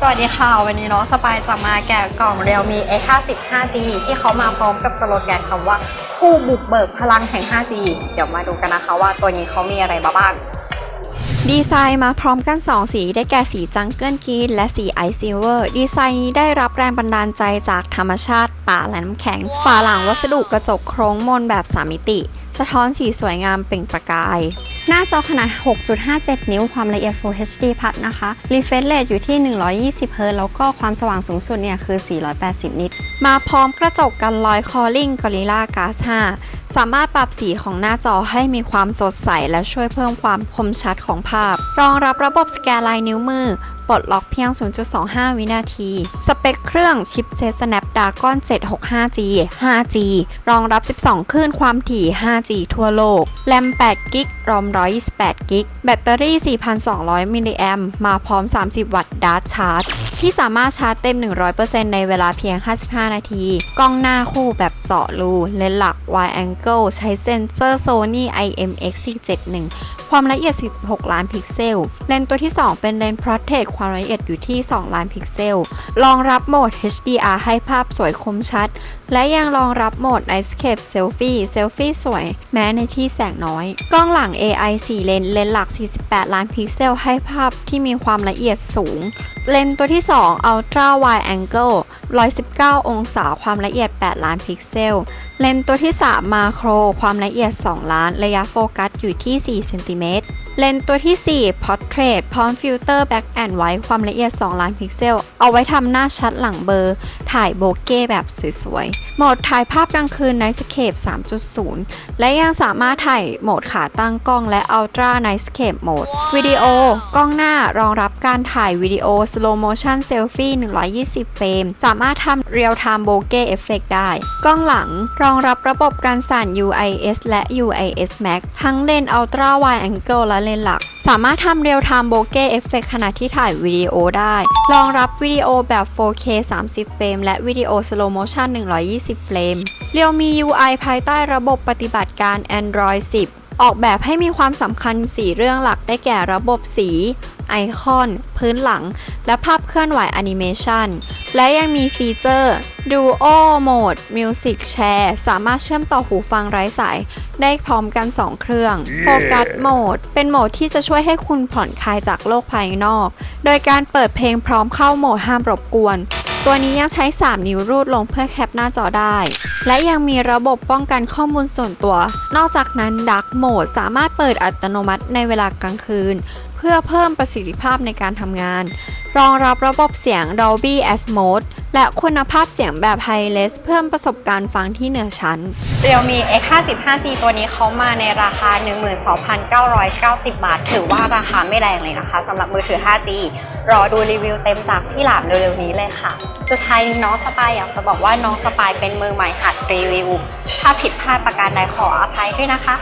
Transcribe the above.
สวัสดีค่ะ วันนี้เน้องสปายจะมาแกะกล่อง Realme X50 5G ที่เขามาพร้อมกับสโลแกนคำว่า ผู้บุกเบิกพลังแห่ง 5G เดี๋ยวมาดูกันนะคะว่าตัวนี้เขามีอะไรมาบ้าง ดีไซน์มาพร้อมกัน 2 สีได้แก่สีจังเกิลกรีนและสีไอซิลเวอร์ ดีไซน์นี้ได้รับแรงบันดาลใจจากธรรมชาติ ป่าและน้ำแข็ง ฝาหลังวัสดุกระจกโครงมนแบบ3มิติ สะท้อนสีสวยงามเปล่งประกาย หน้าจอขนาด 6.57 นิ้วความละเอียด Full HD พัดนะคะ refresh rate อยู่ที่ 120 Hz แล้วก็ความสว่างสูงสุดเนี่ยคือ 480 นิต มาพร้อมกระจกกันรอย Calling Gorilla Glass 5 สามารถปรับสีของหน้าจอให้มีความสดใส และช่วยเพิ่มความคมชัดของภาพ รองรับระบบสแกนลายนิ้วมือ ปลดล็อกเพียง 0.25 วินาที สเปคเครื่องชิปเซต Snapdragon 765G 5G รองรับ 12 คลื่นความถี่ 5G ทั่วโลก แรม8กิกรอม 128กิกแบตเตอรี่ 4,200 มิลลิแอมมาพร้อม 30 วัตต์ดาร์จชาร์จ ที่สามารถชาร์จเต็ม 100%ในเวลาเพียง 55 นาที กล้องหน้าคู่แบบเจาะรู เลนส์หลัก wide angle ใช้เซ็นเซอร์ Sony IMX471 ความละเอียด 16 ล้านพิกเซล เลนส์ตัวที่ 2 เป็นเลนส์ Portrait ความละเอียดอยู่ที่ 2 ล้านพิกเซล รองรับโหมด HDR ให้ภาพสวยคมชัด และยังรองรับโหมด Nightscape Selfie Selfie สวย แม้ในที่แสงน้อย กล้องหลัง AI 4 เลนส์เลนส์หลัก 48 ล้านพิกเซล ให้ภาพที่มีความละเอียดสูง เลนส์ตัวที่ 2 Ultra Wide Angle 119 องศาความละเอียด 8 ล้านพิกเซล เลนส์ตัวที่3มาโครความละเอียด 2 ล้าน ระยะโฟกัสอยู่ที่ 4 เซนติเมตร เลนส์ตัวที่ 4 Portrait พร้อมฟิลเตอร์ Black and White ความละเอียด 2 ล้านพิกเซล เอาไว้ทำหน้าชัดหลังเบอร์ ถ่ายโบเก้แบบสวยๆ โหมดถ่ายภาพกลางคืน Nightscape 3.0 และยังสามารถถ่ายโหมดขาตั้งกล้องและ Ultra Nightscape Mode วิดีโอ กล้องหน้ารองรับการถ่ายวิดีโอ Slow Motion Selfie 120 เฟรม สามารถทำ Real Time Bokeh Effect ได้ กล้องหลังรองรับระบบการสั่น UIS และ UIS Max ทั้งเลนส์ Ultra Wide Angle และเลนส์หลัก สามารถทำ Real Time Bokeh Effect ขณะที่ถ่ายวิดีโอได้ รองรับวิดีโอแบบ 4K 30 เฟรม และวิดีโอ Slow Motion 120 เฟรมเรียวมี UI ภายใต้ระบบปฏิบัติการ Android 10 ออกแบบให้มีความสำคัญ 4 เรื่องหลักได้แก่ระบบสี ไอคอน พื้นหลัง และภาพเคลื่อนไหวแอนิเมชัน และยังมีฟีเจอร์ Duo Mode Music Share สามารถเชื่อมต่อหูฟังไร้สาย ได้พร้อมกัน 2 เครื่อง Focus Mode เป็นโหมดที่จะช่วยให้คุณผ่อนคลายจากโลกภายนอก โดยการเปิดเพลงพร้อมเข้าโหมดห้ามรบกวน ตัวนี้ยังใช้ 3 นิ้วรูดลงเพื่อแคปหน้าจอได้ และยังมีระบบป้องกันข้อมูลส่วนตัว นอกจากนั้น Dark Mode สามารถเปิดอัตโนมัติในเวลากลางคืน เพื่อเพิ่มประสิทธิภาพในการทำงาน รองรับระบบเสียง Dolby Atmos และคุณภาพเสียงแบบ Hi-Res เพิ่มประสบการณ์ฟังที่เหนือชั้น Realme X50 5G ตัวนี้เขามาในราคา 12,990 บาท ถือว่าราคาไม่แรงเลยนะคะสำหรับมือถือ 5G รอดูรีวิวเต็มจากพี่หลามเร็วๆนี้เลยค่ะ สุดท้ายนี้น้องสปายอยากจะบอกว่าน้องสปายเป็นมือใหม่หัดรีวิว ถ้าผิดพลาดประการใดขออภัยด้วยนะคะ